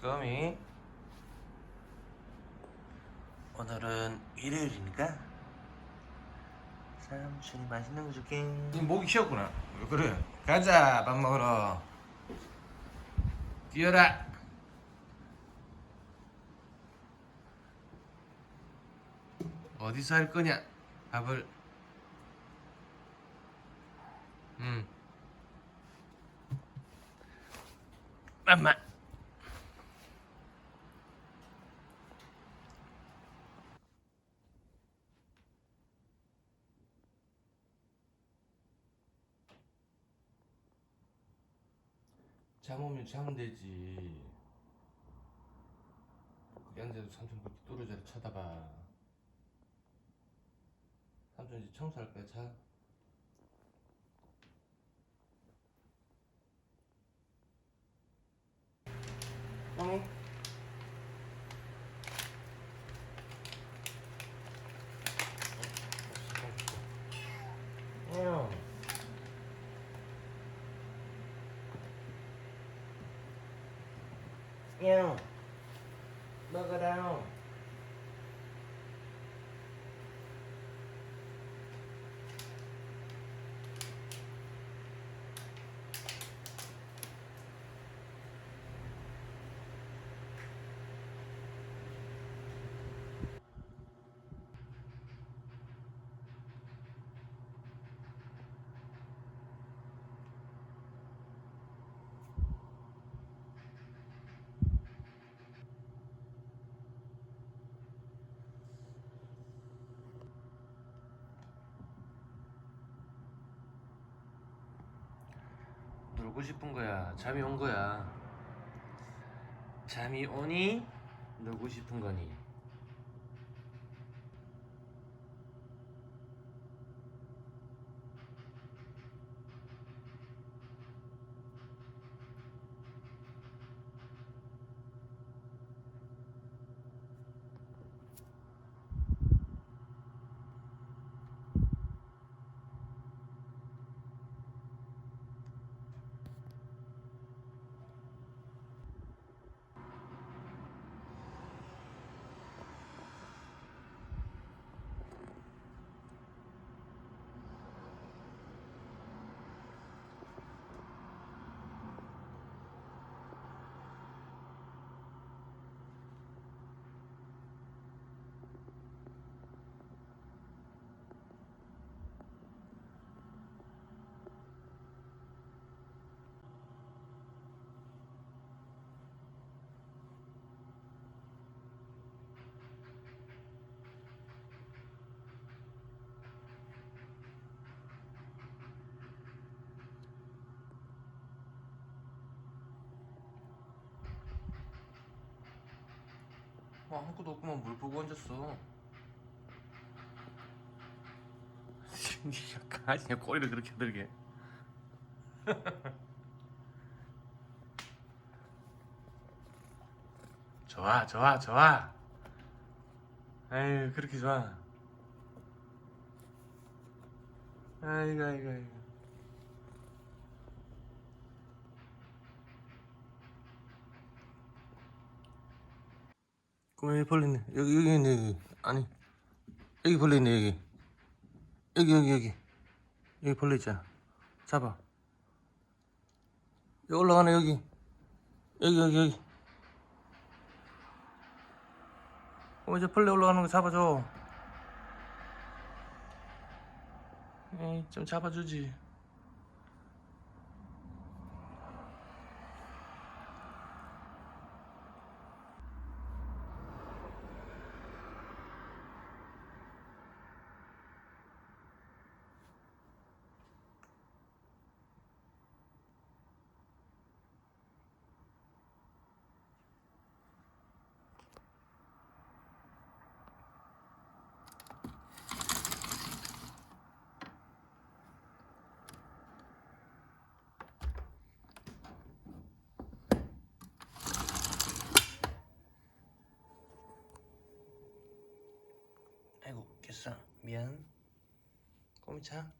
꼬미 오늘은 일요일이니까 삼촌이 맛있는 거 줄게. 니 목이 쉬었구나. 왜 그래? 가자 밥 먹으러. 뛰어라. 어디서 할 거냐 밥을? 음. 맘마 잠 오면 자면 되지. 거기 앉아서 삼촌 그렇게 뚜루저루 쳐다봐. 삼촌 이제 청소할 거야? 자 เอวเบอร์ก็ะดาว 놀고 싶은 거야. 잠이 온 거야. 잠이 오니 놀고 싶은 거니. 뭐 아무것도 없구만 물 보고 앉았어. 니가 강아지냐 꼬리를 그렇게 들게. 좋아 좋아 좋아. 아유 그렇게 좋아. 아이고 아이고 아이고. 그럼 여기 벌레 있네. 여기 여기 있네 여기. 아니 여기 벌레 있네 여기. 여기 여기 여기 여기 벌레 있잖아. 잡아. 여기 올라가네 여기. 여기 여기 여기. 어 이제 벌레 올라가는 거 잡아줘. 에이 좀 잡아주지. 깼어. 미안. 꼬미 차